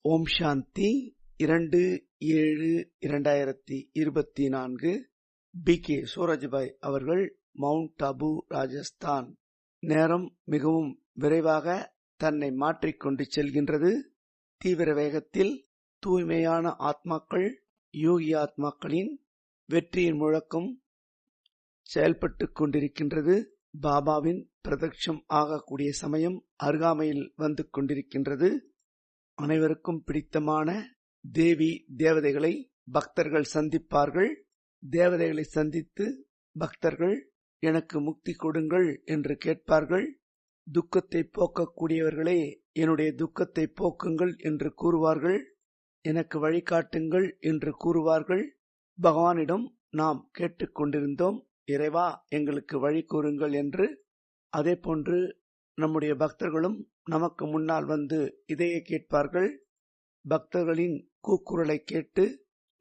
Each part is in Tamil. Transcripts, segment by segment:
ஓம் சாந்தி. இரண்டு ஏழு இரண்டாயிரத்தி இருபத்தி நான்கு. பி. கே. சூரஜ்பாய் அவர்கள் மவுண்ட் அபு ராஜஸ்தான். நேரம் மிகவும் விரைவாக தன்னை மாற்றிக்கொண்டு செல்கின்றது. தீவிர வேகத்தில் தூய்மையான ஆத்மாக்கள் யோகி ஆத்மாக்களின் வெற்றியின் முழக்கம் செயல்பட்டு கொண்டிருக்கின்றது. பாபாவின் பிரதட்சம் ஆகக்கூடிய சமயம் அருகாமையில் வந்து கொண்டிருக்கின்றது. அனைவருக்கும் பிடித்தமான தேவி தேவதைகளை பக்தர்கள் சந்திப்பார்கள். தேவதைகளை சந்தித்து பக்தர்கள் எனக்கு முக்தி கொடுங்கள் என்று கேட்பார்கள். துக்கத்தை போக்கக்கூடியவர்களே என்னுடைய துக்கத்தை போக்குங்கள் என்று கூறுவார்கள். எனக்கு வழிகாட்டுங்கள் என்று கூறுவார்கள். பகவானிடம் நாம் கேட்டுக்கொண்டிருந்தோம் இறைவா எங்களுக்கு வழி கூறுங்கள் என்று. அதே போன்று நம்முடைய பக்தர்களும் நமக்கு முன்னால் வந்து இதையே கேட்பார்கள். பக்தர்களின் கூக்குரலை கேட்டு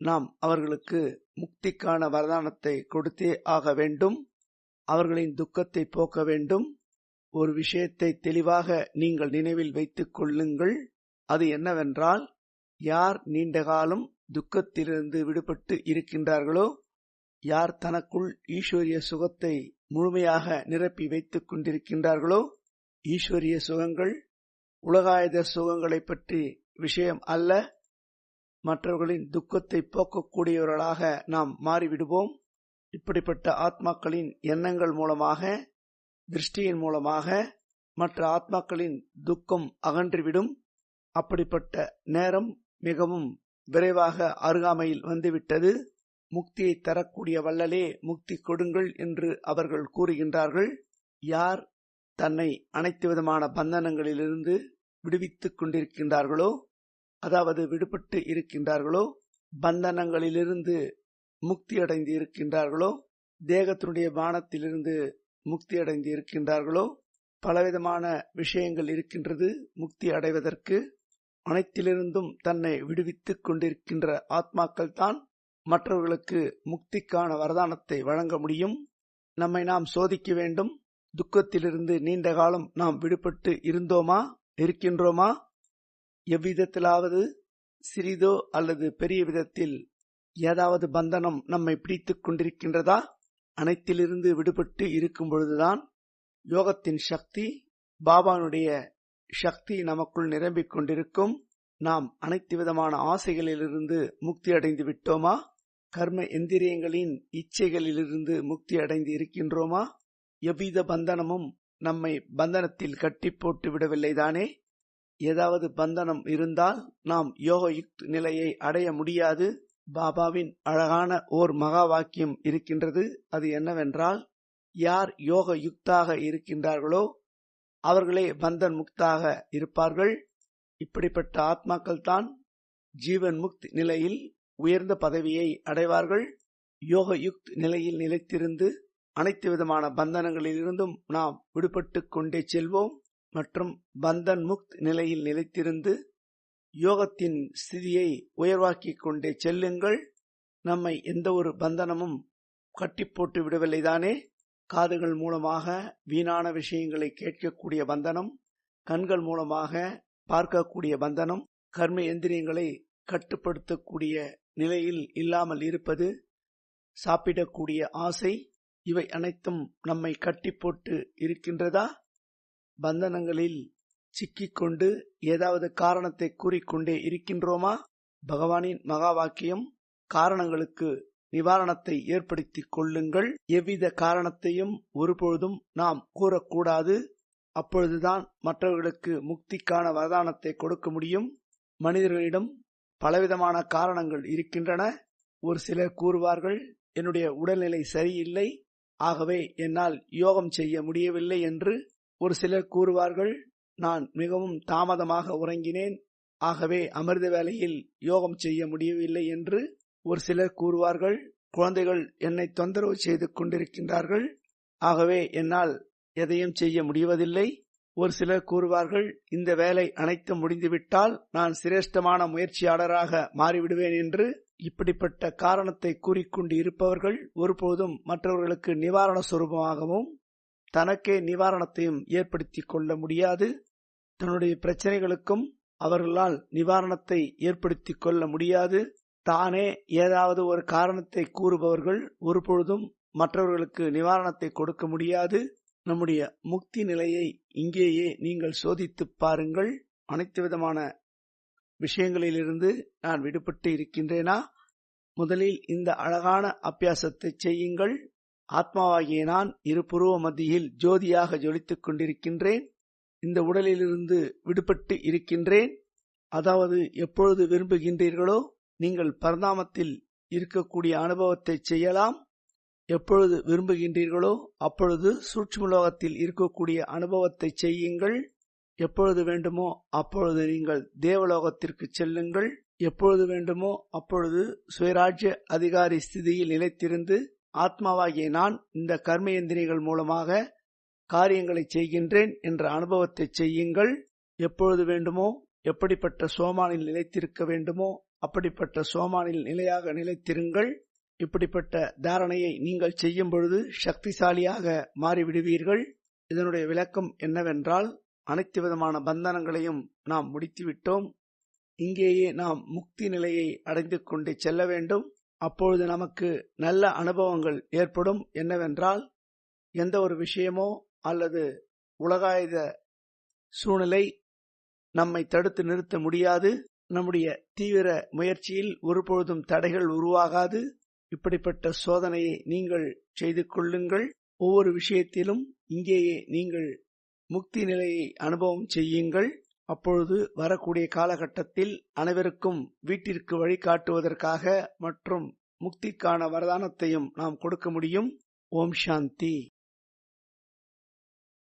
நாம் அவர்களுக்கு முக்திக்கான வரதானத்தை கொடுத்தே ஆக வேண்டும். அவர்களின் துக்கத்தை போக்க வேண்டும். ஒரு விஷயத்தை தெளிவாக நீங்கள் நினைவில் வைத்துக் கொள்ளுங்கள். அது என்னவென்றால் யார் நீண்ட காலம் துக்கத்திலிருந்து விடுபட்டு இருக்கின்றார்களோ யார் தனக்குள் ஈஸ்வரிய சுகத்தை முழுமையாக நிரப்பி வைத்துக் கொண்டிருக்கின்றார்களோ ஈஸ்வரிய சுகங்கள் உலகாயுத சுகங்களை பற்றி விஷயம் அல்ல. மற்றவர்களின் துக்கத்தை போக்கக்கூடியவர்களாக நாம் மாறிவிடுவோம். இப்படிப்பட்ட ஆத்மாக்களின் எண்ணங்கள் மூலமாக திருஷ்டியின் மூலமாக மற்ற ஆத்மாக்களின் துக்கம் அகன்றிவிடும். அப்படிப்பட்ட நேரம் மிகவும் விரைவாக அருகாமையில் வந்துவிட்டது. முக்தியை தரக்கூடிய வள்ளலே முக்தி கொடுங்கள் என்று அவர்கள் கூறுகின்றார்கள். யார் தன்னை அனைத்து விதமான பந்தனங்களிலிருந்து விடுவித்துக் கொண்டிருக்கின்றார்களோ அதாவது விடுபட்டு இருக்கின்றார்களோ பந்தனங்களிலிருந்து முக்தி அடைந்து இருக்கின்றார்களோ தேகத்தினுடைய பானத்திலிருந்து முக்தி அடைந்து இருக்கின்றார்களோ பலவிதமான விஷயங்கள் இருக்கின்றது முக்தி அடைவதற்கு அனைத்திலிருந்தும் தன்னை விடுவித்துக் கொண்டிருக்கின்ற ஆத்மாக்கள் தான் மற்றவர்களுக்கு முக்திக்கான வரதானத்தை வழங்க முடியும். நம்மை நாம் சோதிக்க வேண்டும். துக்கத்திலிருந்து நீண்ட காலம் நாம் விடுபட்டு இருந்தோமா? இருக்கின்றோமா? எவ்விதத்திலாவது சிறிதோ அல்லது பெரிய விதத்தில் ஏதாவது பந்தனம் நம்மை பிடித்துக் கொண்டிருக்கின்றதா? அனைத்திலிருந்து விடுபட்டு இருக்கும் பொழுதுதான் யோகத்தின் சக்தி பாபானுடைய சக்தி நமக்குள் நிரம்பிக் கொண்டிருக்கும். நாம் அனைத்து விதமான ஆசைகளிலிருந்து முக்தி அடைந்து விட்டோமா? கர்ம எந்திரியங்களின் இச்சைகளிலிருந்து முக்தி அடைந்து இருக்கின்றோமா? எவ்வித பந்தனமும் நம்மை பந்தனத்தில் கட்டி போட்டு விடவில்லைதானே ஏதாவது பந்தனம் இருந்தால் நாம் யோக யுக்த் நிலையை அடைய முடியாது. பாபாவின் அழகான ஓர் மகா வாக்கியம் இருக்கின்றது. அது என்னவென்றால் யார் யோக யுக்தாக இருக்கின்றார்களோ அவர்களே பந்தன் முக்தாக இருப்பார்கள். இப்படிப்பட்ட ஆத்மாக்கள் தான் ஜீவன் முக்த் நிலையில் உயர்ந்த பதவியை அடைவார்கள். யோக யுக்த் நிலையில் நிலைத்திருந்து அனைத்து விதமான பந்தனங்களிலிருந்தும் நாம் விடுபட்டு கொண்டே செல்வோம் மற்றும் பந்தன் முக்த் நிலையில் நிலைத்திருந்து யோகத்தின் ஸ்திதியை உயர்வாக்கிக் கொண்டே செல்லுங்கள். நம்மை எந்த ஒரு பந்தனமும் கட்டி போட்டு விடவில்லைதானே காதுகள் மூலமாக வீணான விஷயங்களை கேட்கக்கூடிய பந்தனம் கண்கள் மூலமாக பார்க்கக்கூடிய பந்தனம் கர்ம எந்திரியங்களை கட்டுப்படுத்தக்கூடிய நிலையில் இல்லாமல் இருப்பது சாப்பிடக்கூடிய ஆசை இவை அனைத்தும் நம்மை கட்டி போட்டு இருக்கின்றதா? பந்தனங்களில் சிக்கிக்கொண்டு ஏதாவது காரணத்தை கூறிக்கொண்டே இருக்கின்றோமா? பகவானின் மகா வாக்கியம் காரணங்களுக்கு நிவாரணத்தை ஏற்படுத்திக் கொள்ளுங்கள். எவ்வித காரணத்தையும் ஒருபொழுதும் நாம் கூறக்கூடாது. அப்பொழுதுதான் மற்றவர்களுக்கு முக்திக்கான வரதானத்தை கொடுக்க முடியும். மனிதர்களிடம் பலவிதமான காரணங்கள் இருக்கின்றன. ஒரு சிலர் கூறுவார்கள் என்னுடைய உடல்நிலை சரியில்லை. ஆகவே என்னால் யோகம் செய்ய முடியவில்லை என்று ஒரு சிலர் கூறுவார்கள். நான் மிகவும் தாமதமாக உறங்கினேன். ஆகவே அமிர்த வேலையில் யோகம் செய்ய முடியவில்லை என்று ஒரு சிலர் கூறுவார்கள். குழந்தைகள் என்னை தொந்தரவு செய்து கொண்டிருக்கின்றார்கள். ஆகவே என்னால் எதையும் செய்ய முடிவதில்லை. ஒரு சிலர் கூறுவார்கள் இந்த வேலை அனைத்தும் முடிந்துவிட்டால் நான் சிரேஷ்டமான முயற்சியாளராக மாறிவிடுவேன் என்று இப்படிப்பட்ட காரணத்தை கூறிக்கொண்டு இருப்பவர்கள் ஒருபோதும் மற்றவர்களுக்கு நிவாரண சுரூபமாகவும் தனக்கே நிவாரணத்தையும் ஏற்படுத்தி கொள்ள முடியாது. தன்னுடைய பிரச்சனைகளுக்கும் அவர்களால் நிவாரணத்தை ஏற்படுத்திக் கொள்ள முடியாது. தானே ஏதாவது ஒரு காரணத்தை கூறுபவர்கள் ஒருபொழுதும் மற்றவர்களுக்கு நிவாரணத்தை கொடுக்க முடியாது. நம்முடைய முக்தி நிலையை இங்கேயே நீங்கள் சோதித்துப் பாருங்கள். அனைத்து விதமான விஷயங்களிலிருந்து நான் விடுபட்டு இருக்கின்றேனா? முதலில் இந்த அழகான அபியாசத்தை செய்யுங்கள். ஆத்மாவாகிய நான் இரு புருவ மத்தியில் ஜோதியாக ஜொலித்துக் கொண்டிருக்கின்றேன். இந்த உடலிலிருந்து விடுபட்டு இருக்கின்றேன். அதாவது எப்பொழுது விரும்புகின்றீர்களோ நீங்கள் பரந்தாமத்தில் இருக்கக்கூடிய அனுபவத்தை செய்யலாம். எப்பொழுது விரும்புகின்றீர்களோ அப்பொழுது சூட்சுமலோகத்தில் இருக்கக்கூடிய அனுபவத்தை செய்யுங்கள். எப்பொழுது வேண்டுமோ அப்பொழுது நீங்கள் தேவலோகத்திற்கு செல்லுங்கள். எப்பொழுது வேண்டுமோ அப்பொழுது சுயராஜ்ய அதிகாரி ஸ்திதியில் நிலைத்திருந்து ஆத்மாவாகிய நான் இந்த கர்மயந்திரிகள் மூலமாக காரியங்களை செய்கின்றேன் என்ற அனுபவத்தை செய்யுங்கள். எப்பொழுது வேண்டுமோ எப்படிப்பட்ட சோமானில் நிலைத்திருக்க வேண்டுமோ அப்படிப்பட்ட சோமானில் நிலையாக நிலைத்திருங்கள். இப்படிப்பட்ட தாரணையை நீங்கள் செய்யும் பொழுது சக்திசாலியாக மாறிவிடுவீர்கள். இதனுடைய விளக்கம் என்னவென்றால் அனைத்து விதமான பந்தனங்களையும் நாம் முடித்துவிட்டோம். இங்கேயே நாம் முக்தி நிலையை அடைந்து கொண்டு செல்ல வேண்டும். அப்பொழுது நமக்கு நல்ல அனுபவங்கள் ஏற்படும். என்னவென்றால் எந்த ஒரு விஷயமோ அல்லது உலகாயுத சூழ்நிலை நம்மை தடுத்து நிறுத்த முடியாது. நம்முடைய தீவிர முயற்சியில் ஒருபொழுதும் தடைகள் உருவாகாது. இப்படிப்பட்ட சோதனையை நீங்கள் செய்து கொள்ளுங்கள். ஒவ்வொரு விஷயத்திலும் இங்கேயே நீங்கள் முக்தி நிலையை அனுபவம் செய்யுங்கள். அப்பொழுது வரக்கூடிய காலகட்டத்தில் அனைவருக்கும் வீட்டிற்கு வழிகாட்டுவதற்காக மற்றும் முக்திக்கான வரதானத்தையும் நாம் கொடுக்க முடியும். ஓம் சாந்தி.